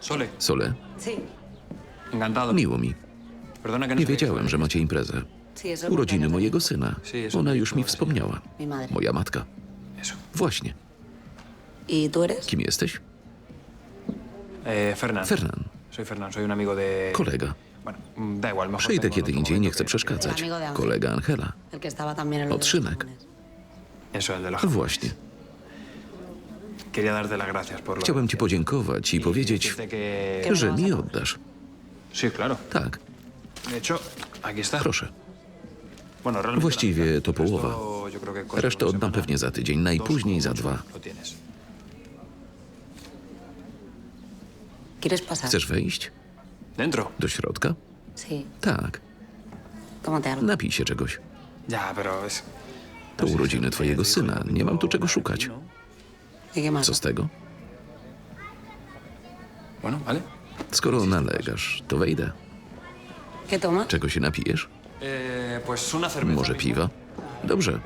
Sole, Sole, encantado. miło mi. Perdona que no Nie wiedziałem, że macie imprezę. Urodziny cumpleaños. mojego syna. Ona już mi wspomniała. Moja matka. Eso. Właśnie. ¿Y tú eres? Kim jesteś? Eh, Fernán. Fernan. Soy Fernán, soy un amigo de... Kolega. Bueno, mm, da igual, mejor Przyjdę tengo kiedy otro indziej, nie momento chcę que- przeszkadzać. Kolega Angela. El que estaba también en lo de los Otrzynek. jamones. Eso, el de los jamones. Właśnie. Chciałem ci podziękować i powiedzieć. ¿Qué me że mi oddasz. Tak, proszę. Właściwie to połowa. Resztę oddam pewnie za tydzień, najpóźniej za dwa. Chcesz wejść? Do środka? Tak. Napij się czegoś. To urodziny twojego syna. Nie mam tu czego szukać. Co z tego? Skoro nalegasz, to wejdę. Czego się napijesz? Cerveza. Może piwa? Dobrze.